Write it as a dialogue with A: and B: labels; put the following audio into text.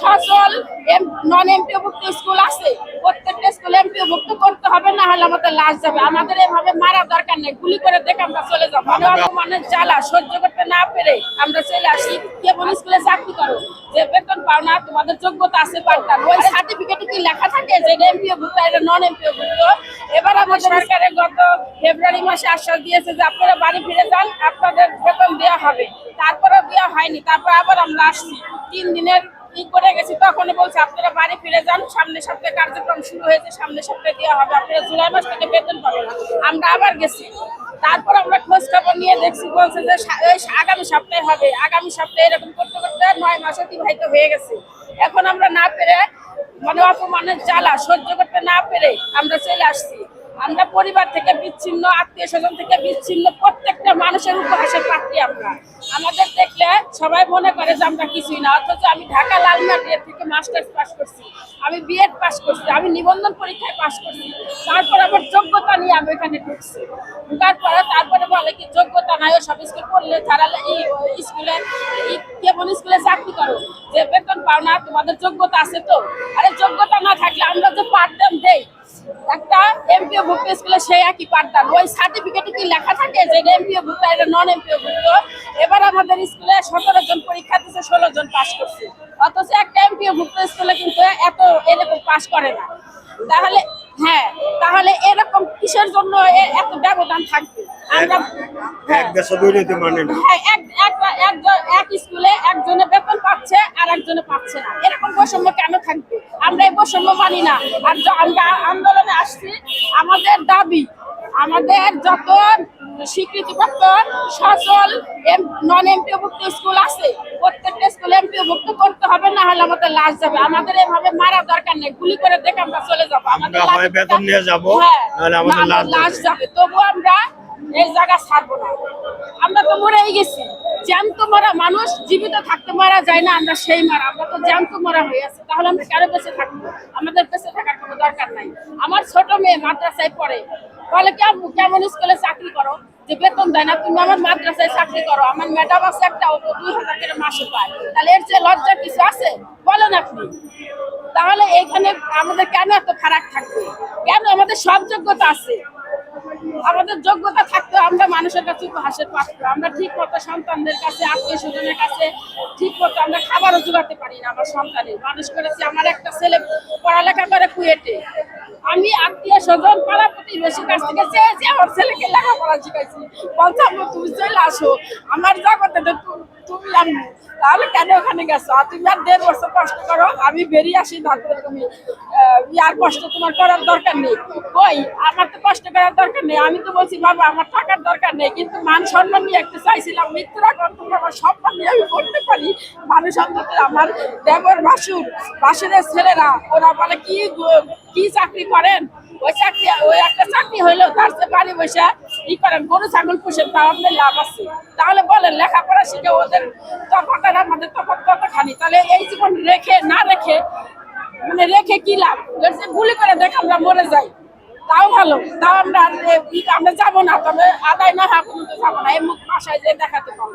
A: সচল নন এমপিওভুক্ত স্কুল আছে প্রত্যেকটা স্কুলে এমপিওভুক্ত করতে হবে না হলে আমাদের লাশ যাবে। আমাদের এভাবে মারা দরকার নেই। গুলি করে দেখে আমরা চলে যাব। আমরা অপমানের জ্বালা সহ্য করতে না পেরে আমরা চলে আসি। কেবল স্কুলে চাকরি করো? যে বেতন পাও না তোমাদের যোগ্যতা আছে পাল্টা। ওই সার্টিফিকেটে কি লেখা থাকে যে এটা এমপিওভুক্ত এটা নন এমপিওভুক্ত এবার আমাদের সরকারের গত ফেব্রুয়ারি মাসে আশ্বাস দিয়েছে যে আপনারা বাড়ি ফিরে যান আপনাদের বেতন দেওয়া হবে। তারপরে দেওয়া হয়নি তারপর আবার আমরা আসছি। তিন দিনের ই করে গেছি তখন বলছে, আপনারা বাড়ি ফিরে যান সামনে সপ্তাহে কার্যক্রম শুরু হয়েছে সামনে সপ্তাহে দেওয়া হবে, আপনারা জুলাই মাস থেকে বেতন পাবেন আমরা আবার গেছি। তারপর আমরা খোঁজ খবর নিয়ে দেখছি, বলছে যে আগামী সপ্তাহে হবে। আগামী সপ্তাহে এরকম করতে করতে নয় মাস অতিবাহিত হয়ে গেছে। এখন আমরা না পেরে মানে অপমানের জ্বালা সহ্য করতে না পেরে আমরা চলে আসছি। আমরা পরিবার থেকে বিচ্ছিন্ন, আত্মীয় স্বজন থেকে বিচ্ছিন্ন, প্রত্যেকটা মানুষের উপহাসের পাত্রী আমরা। আমাদের দেখলে সবাই মনে করে যে আমরা কিছুই না, অথচ আমি ঢাকা লালমাটিয়া থেকে মাস্টার্স পাস করছি, আমি বিএড পাস করছি, আমি নিবন্ধন পরীক্ষায় পাস করছি। তারপর আমার যোগ্যতা নিয়ে আমি এখানে ঢুকছি। ঢুকার পরে তারপরে বলে কি, যোগ্যতা নাই ও সব স্কুল পড়লে এই স্কুলে কেবল স্কুলে চাকরি করো, যে বেতন পাও না, তোমাদের যোগ্যতা আছে তো। আরে যোগ্যতা না থাকলে আমরা যে পাঠদান দেই এমপিও ভুক্ত স্কুলে সেই একই পাঠদান। ওই সার্টিফিকেটে কি লেখা থাকে যে এটা এমপিও ভুক্ত এটা নন এমপিও ভুক্ত এবার আমাদের স্কুলে সতেরো জন পরীক্ষা দিচ্ছে ষোলো জন পাস করছে। অথচ একটা এমপিও ভুক্ত স্কুলে কিন্তু এত এরকম পাস করে না। তাহলে হ্যাঁ তাহলে এরকম কিসের জন্য এত ব্যবধান থাকবে? আমরা হ্যাঁ।
B: এক দুই নীতি মানে
A: হ্যাঁ, এক এক একজন এক স্কুলে একজনে বেতন পাচ্ছে আর একজনে পাচ্ছে না। এরকম বৈষম্য কেন থাকবে? আমরা এই বৈষম্য মানি না। আর আমরা আন্দোলনে আসছি আমাদের দাবি আমাদের যত স্বীকৃতিপ্রাপ্ত সচল নন এমপিওভুক্ত স্কুল আছে প্রত্যেকটা স্কুলে এমপিওভুক্ত করতে হবে না হলে আমাদের লাশ যাবে। আমাদের এভাবে মারা দরকার নেই। গুলি করে দেখে আমরা চলে যাব। আমাদের লাশ-
B: বেতন নিয়ে যাব,
A: হ্যাঁ,
B: লাশ। যাবে।
A: তবু আমরা এই জায়গা ছাড়বো না। আমরা তো মরেই গেছি। জ্যান্ত মরা মানুষ জীবিত থাকতে মারা যায় না, আমরা সেই মারা। আমরা তো জ্যান্ত মরা হয়ে আছে, তাহলে আমরা কেন বেঁচে থাকব? আমাদের বেঁচে থাকার কোনো দরকার নাই। আমার ছোট মেয়ে মাদ্রাসায় পড়ে। বলে কেমন কেমন স্কুলে চাকরি করো? যে বেতন দেয় না, তুমি আমার মাদ্রাসায় চাকরি করো। আমার ম্যাডাম আছে একটা, ও দুই হাজার করে মাসে পায়। তাহলে এর চেয়ে লজ্জা কিছু আছে? বলেন আপনি। তাহলে এখানে আমাদের কেন এত ফারাক থাকবে? কেন আমাদের সব যোগ্যতা আছে? আমাদের যোগ্যতা থাকতে আমরা মানুষের কাছে উপহাসের পাত্র। আমরা ঠিক মতো সন্তানদের কাছে আত্মীয় স্বজনের কাছে ঠিক মতো আমরা খাবারও জোগাতে পারি না আমার সন্তানের। মানুষ করেছি আমার একটা ছেলে পড়ালেখা করে কুয়েটে। আমি আত্মীয় স্বজন পাড়া প্রতিবেশীর কাছ থেকে চেয়ে যে আমার ছেলেকে লেখাপড়া শিখাইছি বলতাম তুমি চলে আসো। আমার জগতে তো তুমি আমি তাহলে কেন ওখানে গেছো? আর তুমি আর দেড় বছর কষ্ট করো, আমি বেরিয়ে আসি তারপরে তুমি। ইয়ার কষ্ট তোমার করার দরকার নেই। কই? আমার তো কষ্ট করার দরকার নেই। আমি তো বলছি, বাবা, আমার টাকার দরকার নেই। কিন্তু মান সম্মান নিয়ে একটু চাইছিলাম মৃত্যুরা কর্তব্য আমার সম্মান নিয়ে আমি করতে পারি। মানুষ অন্তত আমার দেবর বাসুর বাসুরের ছেলেরা, ওরা বলে, কি কি চাকরি করেন? ওই চাকরি, ওই একটা চাকরি হইল তার চেয়ে বাড়ি বসে ই করেন, গরু, ছাগল, পুষেন, তাও আপনার লাভ আছে। তাহলে বলেন, লেখাপড়া শিখে ওদের আর আমাদের তফাৎ কতখানি? তাহলে এই জীবন রেখে, না রেখে মানে রেখে কি লাভ? গুলি করে দেখ আমরা মরে যাই। তাও ভালো। তাও আমরা আমরা যাব না। তবে আদায় না হওয়া যাব না। এই মুখ বাসায় যে দেখাতে পারব